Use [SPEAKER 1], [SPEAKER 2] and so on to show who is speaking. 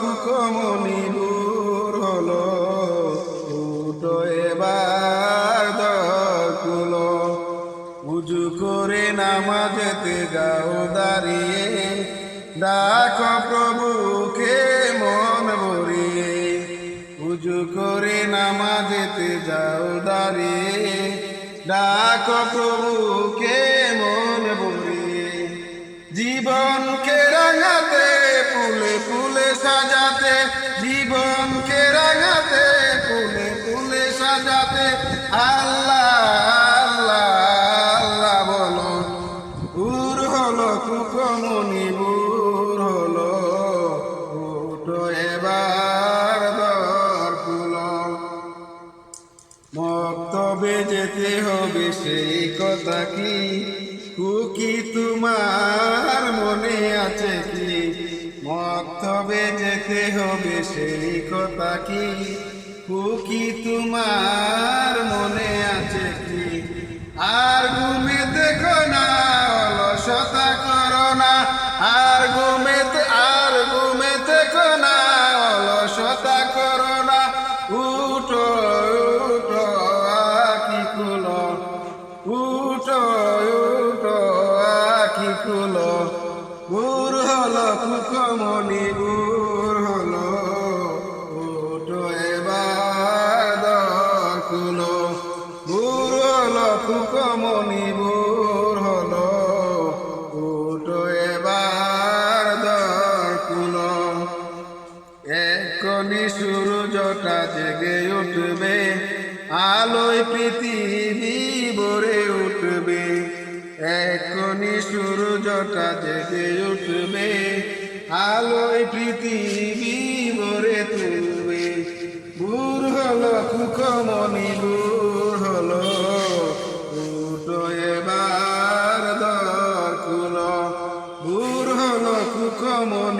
[SPEAKER 1] কুকমনি দূর হল, উঠো এবার দকুল উজু করে নামাজেতে গাও দাঁড়িয়ে, ডাক প্রভুকে মন ভরিয়ে। উজু করে নামাজেতে যাও দাঁড়িয়ে, ডাক প্রভুকে মন ভরিয়ে। জীবনকে রাঙা ফুলে ফুলে সাজাতে, জীবনকে রাঙাতে, ফুলে ফুলে সাজাতে, আল্লাহ আল্লাহ আল্লাহ বলো। উর হলো কুকমনি বুর হলো উঠো এবার দর কুলো মক্তবে যেতে হবে সেই কথা কি? কুকি তোমার সেই কথা কি কুকি তোমার মনে আছে কি? আর ঘুমে দেখো না, অলসতা করো না। আর ঘুমেতে, আর ঘুমে দেখো না, অলসতা করো না। উঠো উঠো, আকি কুলো উঠো উঠো, আকি কুলো গুর হলো কুকমনি গুর কমনিবুর হলো। উঠো এবার দর্কুন এখনই সূর্যটা জেগে উঠবে, আলোয় পৃথিবী ভরে উঠবে। এখনই সূর্যটা জেগে উঠবে, আলোয় পৃথিবী ভরে তুলবে। ভুর হলো কুকমনি ভুর قوم